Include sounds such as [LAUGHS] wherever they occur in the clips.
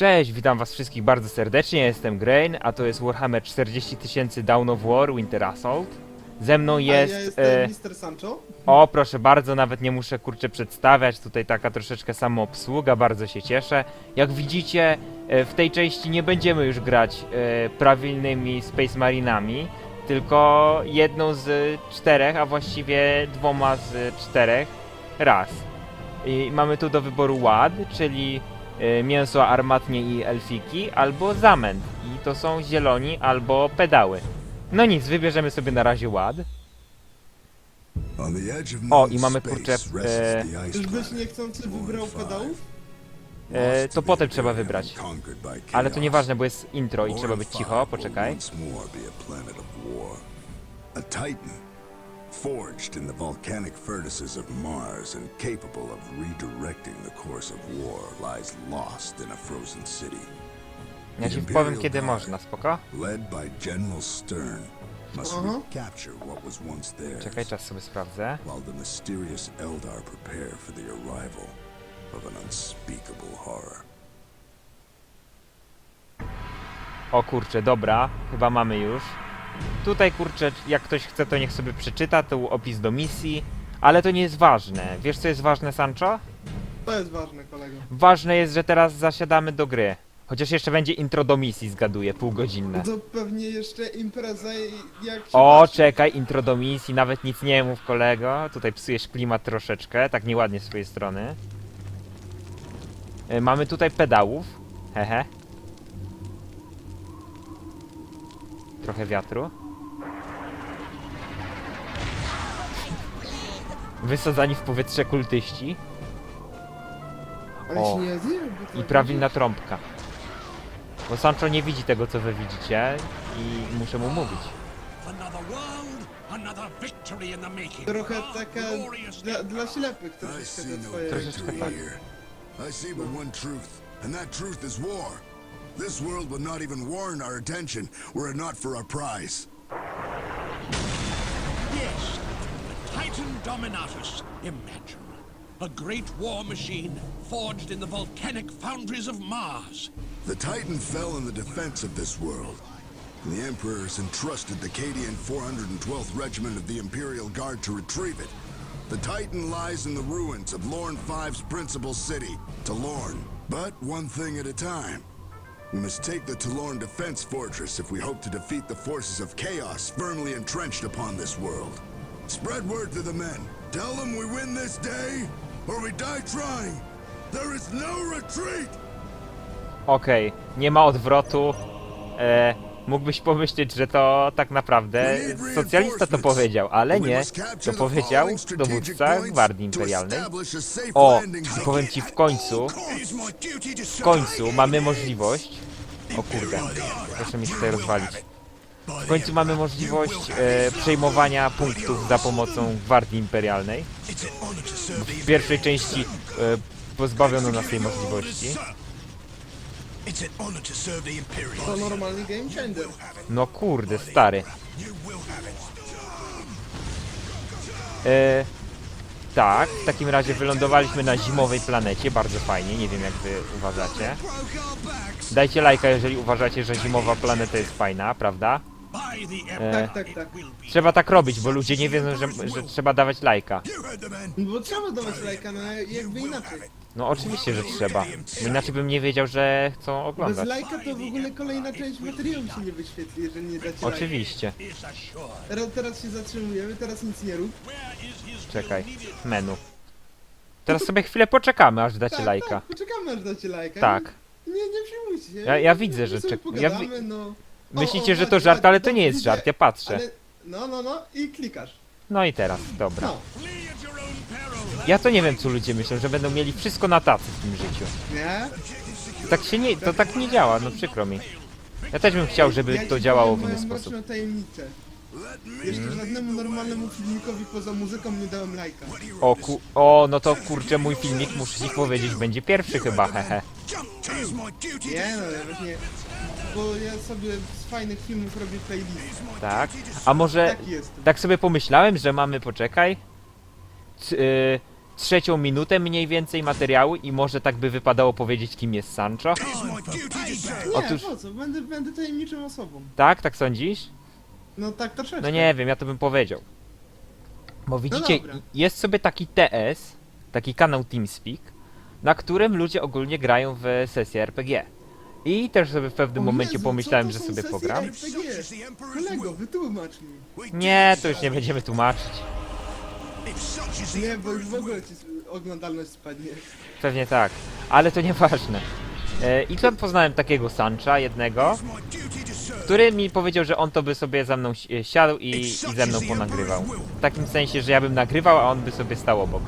Cześć, witam was wszystkich bardzo serdecznie, jestem Grain, a to jest Warhammer 40 000 Dawn of War Winter Assault. Ze mną A jest... ja e, jestem Mr. Sancho. o, proszę bardzo, nawet nie muszę kurczę przedstawiać, tutaj taka troszeczkę samoobsługa, bardzo się cieszę. Jak widzicie, e, w tej części nie będziemy już grać e, prawilnymi Space Marinami, tylko jedną z czterech, a właściwie dwoma z czterech raz. I mamy tu do wyboru ład, czyli e, mięso armatnie i elfiki, albo zamęt. I to są zieloni albo pedały. No nic, wybierzemy sobie na razie ład. O, i mamy kurczę. E, Czyżbyś niechcący wybrał pedałów? E, to potem trzeba wybrać. Ale to nieważne, bo jest intro i trzeba być cicho, poczekaj. A Titan, forged in the volcanic furnaces of Mars and capable of redirecting the course of war, lies lost in a frozen city. Ja ci powiem kiedy można, spoko? Led by General Stern, must Uh-huh. recapture what was once theirs, Czekaj, czas sobie sprawdzę. while the mysterious Eldar prepare for the arrival of an unspeakable horror. O kurczę, dobra, chyba mamy już. Tutaj kurczę, jak ktoś chce to niech sobie przeczyta, to opis do misji. Ale to nie jest ważne. Wiesz co jest ważne, Sancho? To jest ważne, kolego. Ważne jest, że teraz zasiadamy do gry. Chociaż jeszcze będzie intro do misji, zgaduję, półgodzinne. To pewnie jeszcze impreza i jak się O, patrzy- czekaj, intro do misji, nawet nic nie mów, kolego. Tutaj psujesz klimat troszeczkę, tak nieładnie z swojej strony. Y, Mamy tutaj pedałów. Hehe. Trochę wiatru. Wysadzani w powietrze kultyści. Ale o. się nie zje, bo to I prawilna trąbka. Bo Sancho nie widzi tego, co wy widzicie i muszę mu mówić. Another world, another victory in the making. Trochę taka Glorious dla, dla ślepych I troszeczkę see te no twoje... Troszeczkę victory tak. here. I see but one truth, and that truth is war. This world would not even warrant our attention were it not for our prize. Yes, the Titan Dominatus. Imagine. A great war machine forged in the volcanic foundries of Mars. The Titan fell in the defense of this world. and The has entrusted the Cadian 412th Regiment of the Imperial Guard to retrieve it. The Titan lies in the ruins of Lorne V's principal city, Talorn. But one thing at a time. We must take the Talorn Defense Fortress if we hope to defeat the forces of chaos firmly entrenched upon this world. Spread word to the men. Tell them we win this day, or we die trying. There is no retreat! Okej, nie ma odwrotu. Mógłbyś pomyśleć, że to tak naprawdę socjalista to powiedział, ale nie. To powiedział dowódca Gwardii Imperialnej. O, powiem ci w końcu, w końcu mamy możliwość... O kurde, proszę mi tutaj rozwalić. W końcu mamy możliwość e, przejmowania punktów za pomocą Gwardii Imperialnej. W pierwszej części e, pozbawiono nas tej możliwości. To normalny game changer. No kurde, stary. E, tak, w takim razie wylądowaliśmy na zimowej planecie, bardzo fajnie, nie wiem jak wy uważacie. Dajcie lajka, jeżeli uważacie, że zimowa planeta jest fajna, prawda? E, Tak, tak, tak. trzeba tak robić, bo ludzie nie wiedzą, że, że trzeba dawać lajka. Bo trzeba dawać lajka, no jakby inaczej. No oczywiście, że trzeba, bo inaczej bym nie wiedział, że chcą Bez oglądać. lajka to w ogóle kolejna część materiału się nie wyświetli, jeżeli nie dacie lajka. Oczywiście. Teraz, teraz się zatrzymujemy, teraz nic nie rób. Czekaj, menu. Teraz sobie chwilę poczekamy, aż dacie Tak, lajka. tak, poczekamy aż dacie lajka. Tak. Nie, nie przejmujcie się. Ja- ja widzę, My że sobie czek- ja pogadamy, wi- no. Myślicie, że to żart, ale to nie jest żart, ja patrzę. No, no, no i klikasz. No i teraz, dobra. No. Ja to nie wiem, co ludzie myślą, że będą mieli wszystko na tacy w tym życiu. nie? Tak się nie, to tak nie działa, no przykro mi. Ja też bym chciał, żeby to działało w inny sposób. mroczną tajemnicę. Jeszcze żadnemu normalnemu filmikowi poza muzyką nie dałem lajka. O, ku, o, no to kurczę, mój filmik, muszę ci powiedzieć, będzie pierwszy chyba, hehe. Nie no, właśnie... Bo ja sobie z fajnych filmów robię playlist. Tak. A może, Taki jestem. tak sobie pomyślałem, że mamy, poczekaj, y, trzecią minutę mniej więcej materiału i może tak by wypadało powiedzieć, kim jest Sancho? Nie, Otóż- po co? Będę, będę tajemniczą osobą. Tak? Tak sądzisz? No tak troszeczkę. No nie wiem, ja to bym powiedział. Bo widzicie, dobra. jest sobie taki TS, taki kanał TeamSpeak, na którym ludzie ogólnie grają w sesję RPG. I też sobie w pewnym O momencie Jezu, pomyślałem, że są sobie sesje pogram. RPG? Kolego, wytłumacz mi. Nie, to już nie będziemy tłumaczyć. Nie, bo już w ogóle ci oglądalność spadnie. Pewnie tak, ale to nieważne. E, I tam poznałem takiego Sancha, jednego, który mi powiedział, że on to by sobie ze mną si- siadł i, i ze mną ponagrywał. W takim sensie, że ja bym nagrywał, a on by sobie stał obok.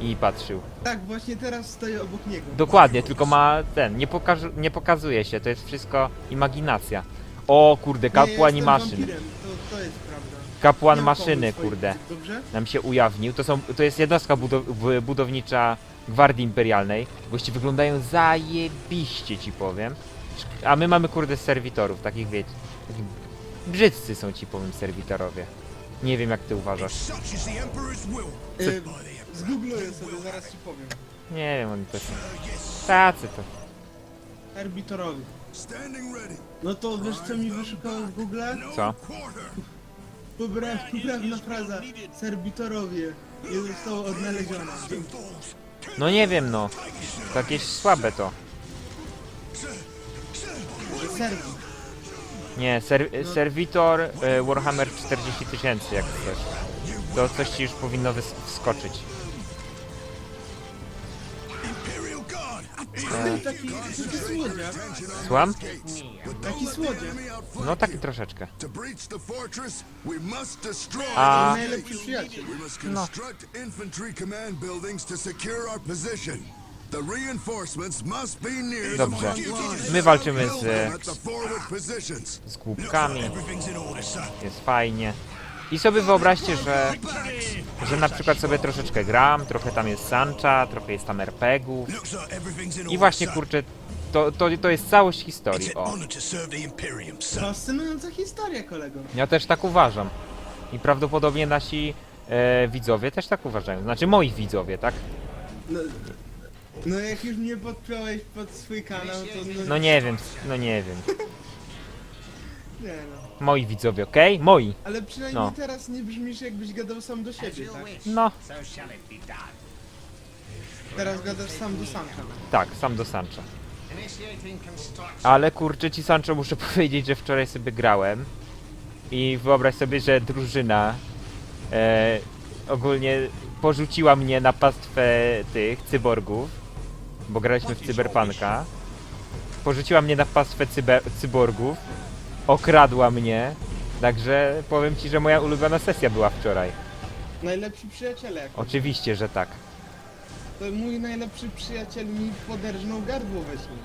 I patrzył. Tak, właśnie teraz stoję obok niego. Dokładnie, tylko ma ten, nie, pokaż- nie pokazuje się, to jest wszystko imaginacja. O kurde, Nie, ja kapłan i jestem maszyn. wampirem, To, to jest prawda. Kapłan Nie maszyny, pomysł kurde. Dobrze? nam się ujawnił. To, są, to jest jednostka budow w- budownicza Gwardii Imperialnej. Goście wyglądają zajebiście, ci powiem. A my mamy kurde serwitorów, takich wiecie. Brzydcy są ci powiem serwitorowie. Nie wiem jak ty uważasz. Y, Zgoogluję sobie, zaraz ci powiem. Nie wiem, oni to są. Tacy to. Arbitorowi. No to wiesz co mi wyszukało w Google? Co? Popra poprawna fraza. Serbitorowie. Nie zostało odnalezione. Dzięki. No nie wiem no. Jakieś słabe to. Serbi. Nie, ser serwitor y, Warhammer 40 tysięcy jak chcesz. To coś ci już powinno wys- wskoczyć. Imperial Guard. Taki, taki słodziak. Słucham? Taki słodziak. No taki troszeczkę. To breach the fortress, we must destroy. A- Najlepszy przyjaciel. We must construct infantry command buildings to secure our position. The reinforcements must be near Dobrze. My walczymy z, z głupkami. Jest fajnie. I sobie wyobraźcie, że, że na przykład sobie troszeczkę gram, trochę tam jest Sancha, trochę jest tam RPGów. I właśnie kurczę, to, to, to jest całość historii. O, Fascynująca historia, kolego. ja też tak uważam. I prawdopodobnie nasi e, widzowie też tak uważają. Znaczy moi widzowie, tak? No, no jak już mnie podpiąłeś pod swój kanał, to no, No nie wiem, no nie wiem. [LAUGHS] nie no. Moi widzowie, okej? Moi. Ale przynajmniej No. teraz nie brzmisz jakbyś gadał sam do siebie, tak? No, Teraz gadasz sam do Sanka. tak, sam do Sancha. Ale kurczę ci Sancho muszę [LAUGHS] powiedzieć, że wczoraj sobie grałem i wyobraź sobie, że drużyna e, ogólnie porzuciła mnie na pastwę tych cyborgów, bo graliśmy w cyberpunka. Porzuciła mnie na pastwę cyber, cyborgów, okradła mnie, także powiem ci, że moja ulubiona sesja była wczoraj. Najlepsi przyjaciele jak Oczywiście, że tak. To mój najlepszy przyjaciel mi poderżnął gardło we śnie.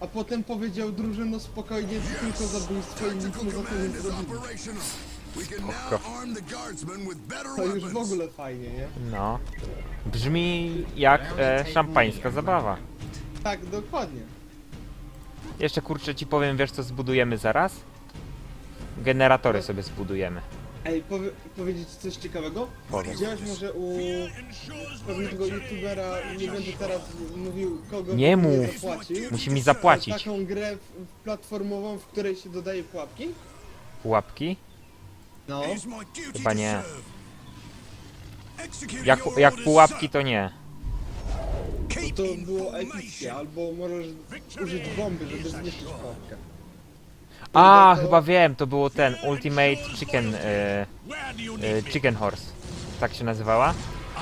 A potem powiedział drużyno spokojnie, to tylko zabójstwo i nic mu Medical za to nie zrobili. Operational. We can now arm the guardsmen with better To już w weapons. ogóle fajnie, nie? No. Brzmi jak e, szampańska zabawa. Tak, dokładnie. Jeszcze kurczę ci powiem, wiesz co zbudujemy zaraz? Generatory sobie zbudujemy. Ej, powie, powiedzieć ci coś ciekawego? Powiedz. Widziałeś może u pewnego youtubera, nie będę teraz mówił kogo Nie mów. zapłacił. Musi mi zapłacić. Taką grę w platformową, w której się dodaje pułapki? Pułapki? No. It's my duty Chyba to nie. serve. Execute Jak, your jak orders, pułapki to nie. Keep To było epickie, albo możesz użyć bomby, żeby zniszczyć pułapkę. A, to- chyba wiem, to było ten Ultimate Chicken, e, e? Chicken Horse. Tak się nazywała?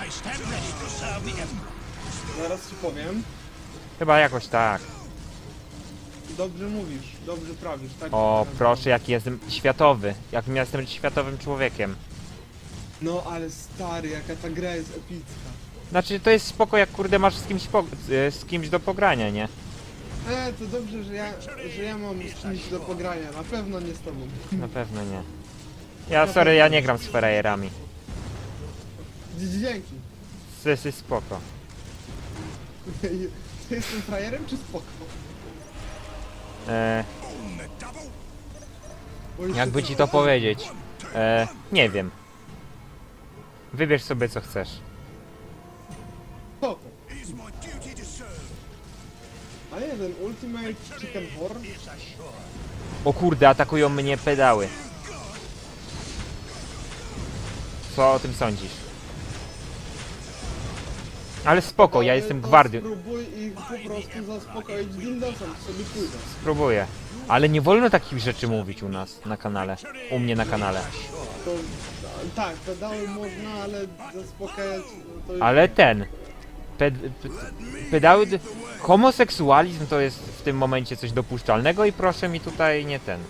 I stand ready to serve the Emperor. Zaraz ci powiem. Chyba jakoś tak. Dobrze mówisz, dobrze prawisz, tak? O, tak. proszę, jaki jestem światowy. Jakim ja jestem światowym człowiekiem. No ale stary, jaka ta gra jest epicka. Znaczy, to jest spoko, jak kurde masz z kimś, po, e, z kimś do pogrania, nie? E, to dobrze, że ja, że ja mam z kimś do pogrania, na pewno nie z tobą. Na [LAUGHS] pewno nie. Ja, sorry, ja nie gram z frajerami. Dzięki. Sysy spoko. Ty [LAUGHS] jestem frajerem czy spoko? E, jakby ci to powiedzieć? E, nie wiem. Wybierz sobie co chcesz. O kurde, atakują mnie pedały. Co o tym sądzisz? Ale spoko, ja jestem to gwardią. Spróbuj ich po prostu zaspokoić dildosem, sobie pójdę. Spróbuję. Ale nie wolno takich rzeczy mówić u nas na kanale. U mnie na kanale. To, tak, pedały można, ale zaspokajać to już... Ale ten. Ped, pe, pedały. d- Homoseksualizm to jest w tym momencie coś dopuszczalnego i proszę mi tutaj nie ten.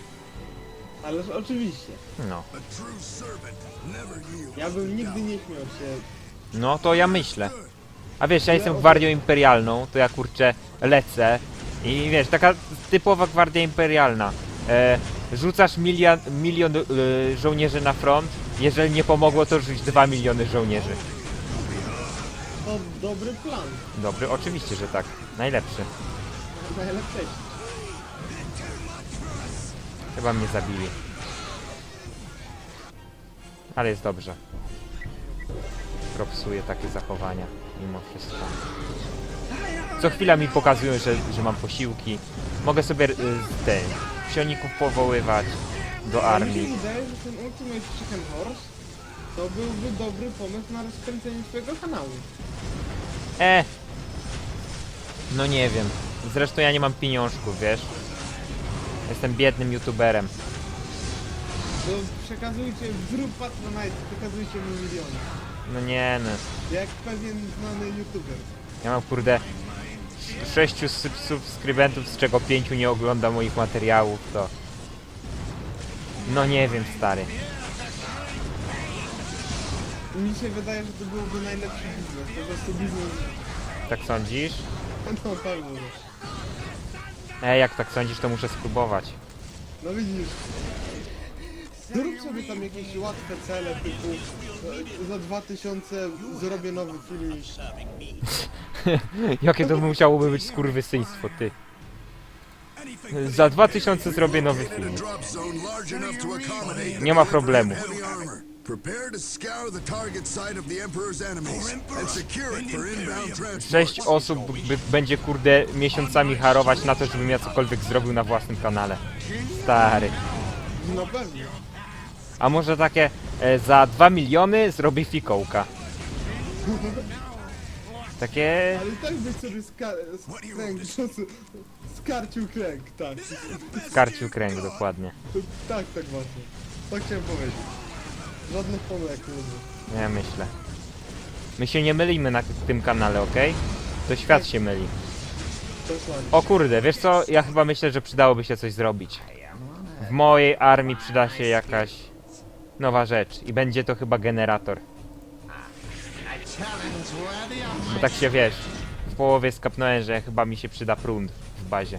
Ależ oczywiście. No. Ja bym nigdy nie śmiał się. No to ja myślę. A wiesz, ja jestem gwardią imperialną, to ja kurczę lecę. I wiesz, taka typowa gwardia imperialna. E, rzucasz milion, milion e, żołnierzy na front. Jeżeli nie pomogło, to rzuć 2 miliony żołnierzy. To dobry plan. Dobry, oczywiście, że tak. Najlepszy. Najlepszy. Chyba mnie zabili. Ale jest dobrze. Propsuje takie zachowania, mimo wszystko. Co chwila mi pokazują, że, że mam posiłki. Mogę sobie y, te psioników powoływać do mi się armii. wydaje, że ten Ultimate Chicken Horse to byłby dobry pomysł na rozkręcenie swojego kanału. E! No nie wiem. Zresztą ja nie mam pieniążków, wiesz? Jestem biednym youtuberem. To przekazujcie, zrób Patronite, przekazujcie mu miliony. No nie no. Jak pewien znany youtuber. Ja mam kurde sześciu sub- subskrybentów, z czego pięciu nie ogląda moich materiałów, to... No nie wiem, stary. Mi się wydaje, że to byłby najlepszy biznes. Po prostu biznes. Tak sądzisz? [LAUGHS] No pewnie. E, jak tak sądzisz, to muszę spróbować. No widzisz. Zrób sobie tam jakieś łatwe cele typu e, za 2000 zrobię nowy film. [LAUGHS] Jakie to musiałoby być skurwysyństwo, ty. Za 2000 zrobię nowy film. Nie ma problemu. heavy armor. Prepare to scour the target site of the Emperor's enemies and secure it for inbound transport. Sześć osób będzie kurde miesiącami harować na to, żebym ja cokolwiek zrobił na własnym kanale. Stary. No pewnie. A może takie e, za 2 miliony zrobię fikołka. Takie... Ale i tak byś sobie ska kręg, skarcił kręg, tak. Skarcił kręg, dokładnie. Tak, tak właśnie. Tak chciałem powiedzieć. Żadnych pomyłek nie było. Ja myślę. My się nie mylimy na tym kanale, okej? To świat się myli. O kurde, wiesz co? Ja chyba myślę, że przydałoby się coś zrobić. W mojej armii przyda się jakaś nowa rzecz i będzie to chyba generator. Bo tak się wiesz, w połowie skapnąłem, że chyba mi się przyda prąd w bazie.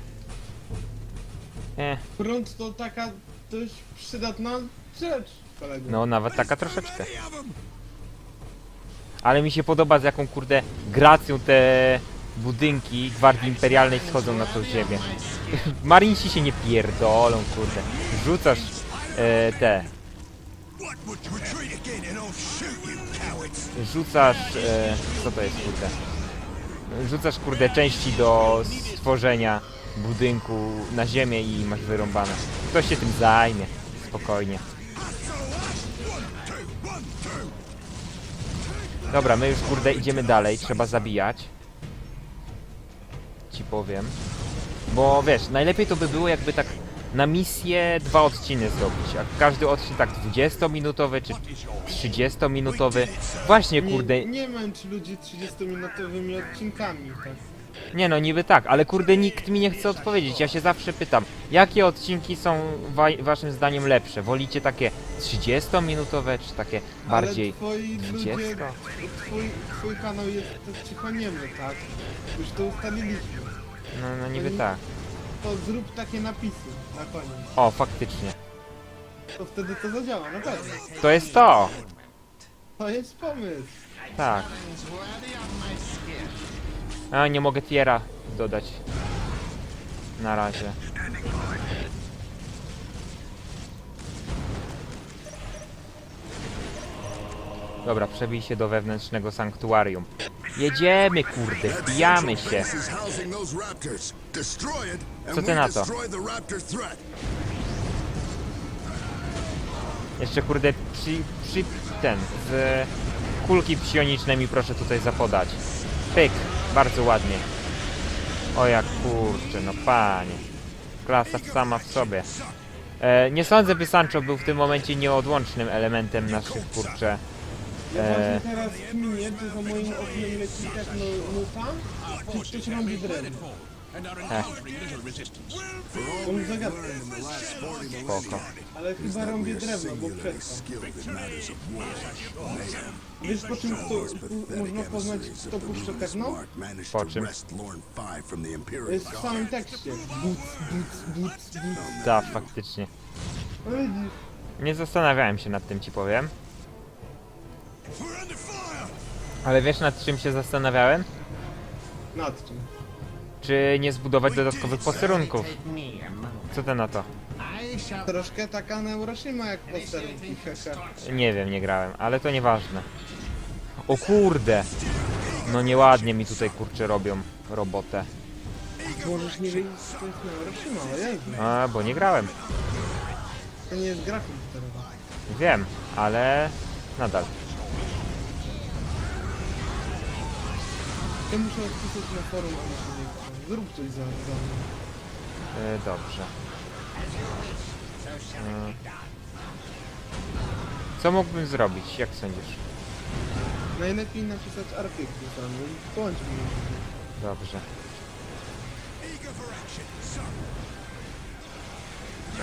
Eh, Prąd to taka dość przydatna rzecz, kolego. no nawet taka troszeczkę. Ale mi się podoba z jaką kurde gracją te budynki Gwardii Imperialnej schodzą na tą ziemię. [LAUGHS] Marinci się nie pierdolą, kurde. Rzucasz e, te. Rzucasz. E, co to jest kurde? Rzucasz kurde części do stworzenia budynku na ziemię i masz wyrąbane. Ktoś się tym zajmie. Spokojnie. Dobra, my już kurde idziemy dalej, trzeba zabijać. Ci powiem. Bo wiesz, najlepiej to by było jakby tak na misję dwa odciny zrobić. A każdy odcinek tak 20-minutowy czy 30-minutowy. Właśnie kurde, Nie, nie męcz ludzi 30-minutowymi odcinkami, tak. nie no niby tak, ale kurde nikt mi nie chce odpowiedzieć. Ja się zawsze pytam, jakie odcinki są wa waszym zdaniem lepsze? Wolicie takie 30-minutowe czy takie bardziej Ale twoi ludzie, 20? twój, twój kanał jest cicho niemy, tak? Już to ustaliliśmy. No, no niby tak. To zrób takie napisy na koniec. O, faktycznie. To wtedy to zadziała, na pewno. To jest to! To jest pomysł. Tak. A, nie mogę tiera dodać. Na razie. Dobra, przebij się do wewnętrznego sanktuarium. Jedziemy, kurde, wbijamy się. base is housing those raptors. Destroy it, and Co ty na to? destroy the raptor threat. Jeszcze kurde przy, przy ten z kulki psioniczne mi proszę tutaj zapodać. Pyk, bardzo ładnie. O jak kurczę, no panie. Klasa sama w sobie. E, nie sądzę, by Sancho był w tym momencie nieodłącznym elementem naszych kurczę. Ja właśnie teraz kminię, czy za moim oknem leci techno nuta, czy ktoś robi drewno. On zagadka. In the last 40 Spoko. Ale chyba robię drewno, bo przestał. Wiesz po czym kto, można poznać kto puszcza techno? Po to czym? wrest Lorne 5 from the Imperial Jest w samym tekście. But, but, but, but. Da, faktycznie. No widzisz. Nie zastanawiałem się nad tym, ci powiem. Ale wiesz nad czym się zastanawiałem? Nad czym? Czy nie zbudować dodatkowych posterunków? Co ty na to? Troszkę taka Neuroshima jak posterunki, hehe. Nie wiem, nie grałem, ale to nieważne. O kurde! No nieładnie mi tutaj kurczę robią robotę. Możesz nie wiedzieć, co to jest Neuroshima, ale ja. A, bo nie grałem. To nie jest gra komputerowa. Wiem, ale nadal. Ja muszę odpisać na forum, a nie się nie chcę. Zrób coś za, za mnie. E, dobrze. E, co mógłbym zrobić? Jak sądzisz? Najlepiej napisać artykuł mnie i bądź mi. Dobrze.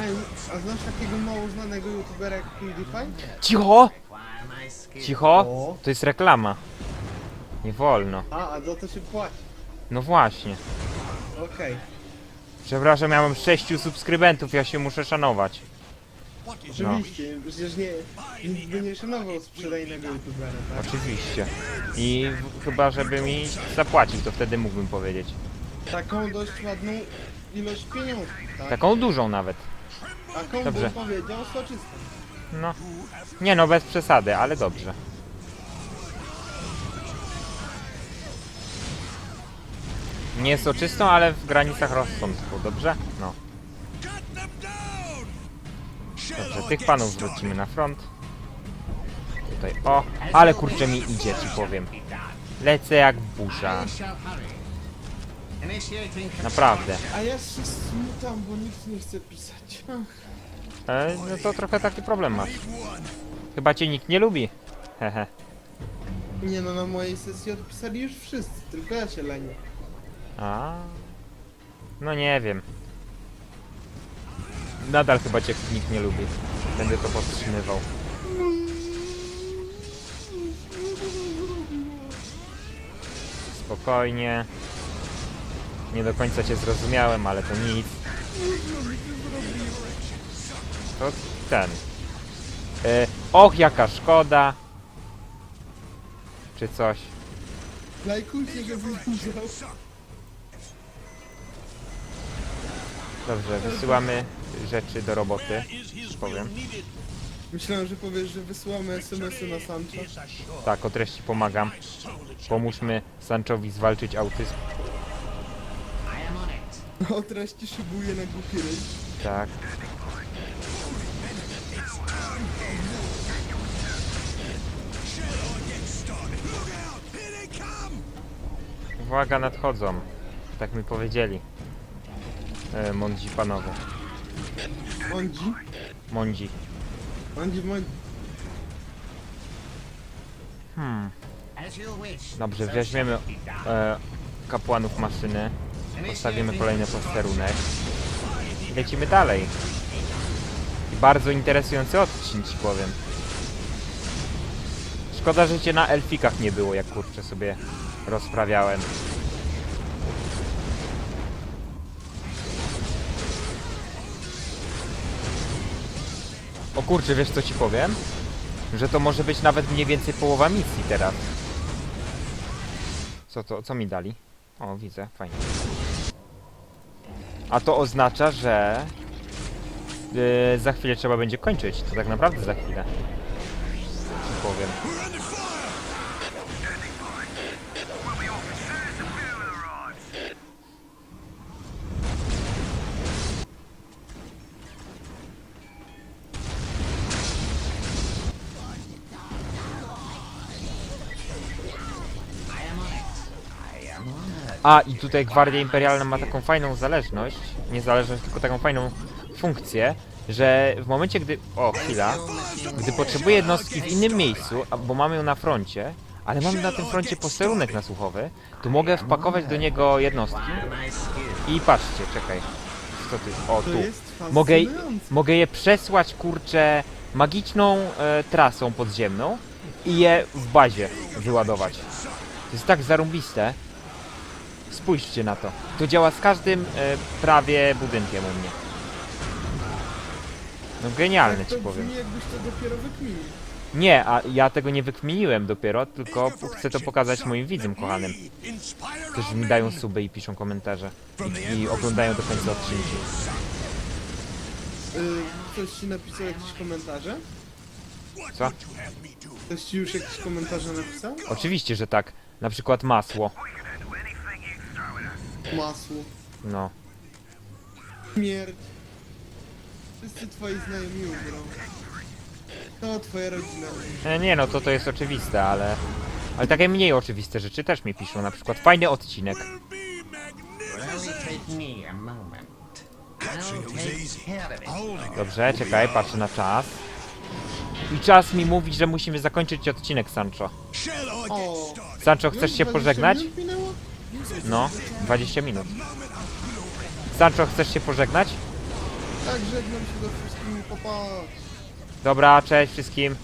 Ej, a znasz takiego mało znanego youtubera jak PewDiePie? Cicho! Cicho! O. To jest reklama. Nie wolno. A, a za to się płaci. No właśnie. Okej. Przepraszam, ja mam sześciu subskrybentów, ja się muszę szanować. Is No. Oczywiście, przecież nie, nikt by nie szanował sprzedajnego youtubera, tak? Oczywiście. I w- chyba, żeby mi zapłacił, to wtedy mógłbym powiedzieć. Taką dość ładną ilość pieniędzy, tak? Taką dużą nawet. Taką Dobrze. bym powiedział soczystą. No. Nie no, bez przesady, ale dobrze. Nie soczystą, ale w granicach rozsądku, dobrze? No. Dobrze, tych panów zwrócimy na front. Tutaj, o, ale kurczę mi idzie, ci powiem. Lecę jak burza. Naprawdę. A ja się smutam, bo nikt nie chce pisać. E, no to trochę taki problem masz. Chyba cię nikt nie lubi. Hehe. Nie no, na mojej sesji odpisali już wszyscy, tylko ja się lenię. A. No nie wiem. Nadal chyba cię nikt nie lubi. Będę to podtrzymywał. Spokojnie. Nie do końca cię zrozumiałem, ale to nic. To ten. E, och, jaka szkoda. Czy coś. Dobrze, wysyłamy rzeczy do roboty. Powiem. Myślałem, że powiesz, że wysyłamy SMS-y na Sancho. Tak, o treści pomagam. Pomóżmy Sanchowi zwalczyć autyzm. O treści szybuje na głupi ryj. Tak. Uwaga, nadchodzą. Tak mi powiedzieli. E, mądzi panowie. Mądzi. Ondzi, mondzi. Hmm. Dobrze, weźmiemy e, kapłanów maszyny. Postawimy kolejny posterunek. I lecimy dalej. I bardzo interesujący odcinek ci powiem. Szkoda, że cię na elfikach nie było, jak kurczę sobie rozprawiałem. O kurczę, wiesz co ci powiem? Że to może być nawet mniej więcej połowa misji teraz. Co to, co mi dali? O, widzę, fajnie. A to oznacza, że yy, za chwilę trzeba będzie kończyć. To tak naprawdę za chwilę. Ci powiem. A, i tutaj Gwardia Imperialna ma taką fajną zależność, niezależność, tylko taką fajną funkcję, że w momencie, gdy... O, chwila. Gdy potrzebuję jednostki w innym miejscu, a- bo mamy ją na froncie, ale mamy na tym froncie posterunek nasłuchowy, to mogę wpakować do niego jednostki i patrzcie, czekaj. Co ty? O, tu. Mogę, mogę je przesłać, kurczę, magiczną e, trasą podziemną i je w bazie wyładować. To jest tak zarąbiste. Spójrzcie na to. To działa z każdym e, prawie budynkiem u mnie. No genialne to ci powiem. brzmi jakbyś to dopiero wykminił. Nie, a ja tego nie wykminiłem dopiero, tylko chcę to pokazać moim widzom kochanym, którzy mi dają suby i piszą komentarze i, i oglądają do końca odcinki. Y, ktoś ci napisał jakieś komentarze? Co? Ktoś ci już jakieś komentarze napisał? Oczywiście, że tak. Na przykład masło. Masło. No. Śmierć. Wszyscy twoi znajomi umrą. To twoja rodzina. E, Nie no, to to jest oczywiste, ale... Ale takie mniej oczywiste rzeczy też mi piszą, na przykład fajny odcinek. Will only take me a moment. I'll take care of it. Dobrze, czekaj, patrzę na czas. I czas mi mówić, że musimy zakończyć odcinek, Sancho. O? Sancho, już chcesz się 20 pożegnać? minut minęło? No, 20 minut. Sancho, chcesz się pożegnać? Tak, żegnam się ze wszystkimi, popatrz. Dobra, cześć wszystkim.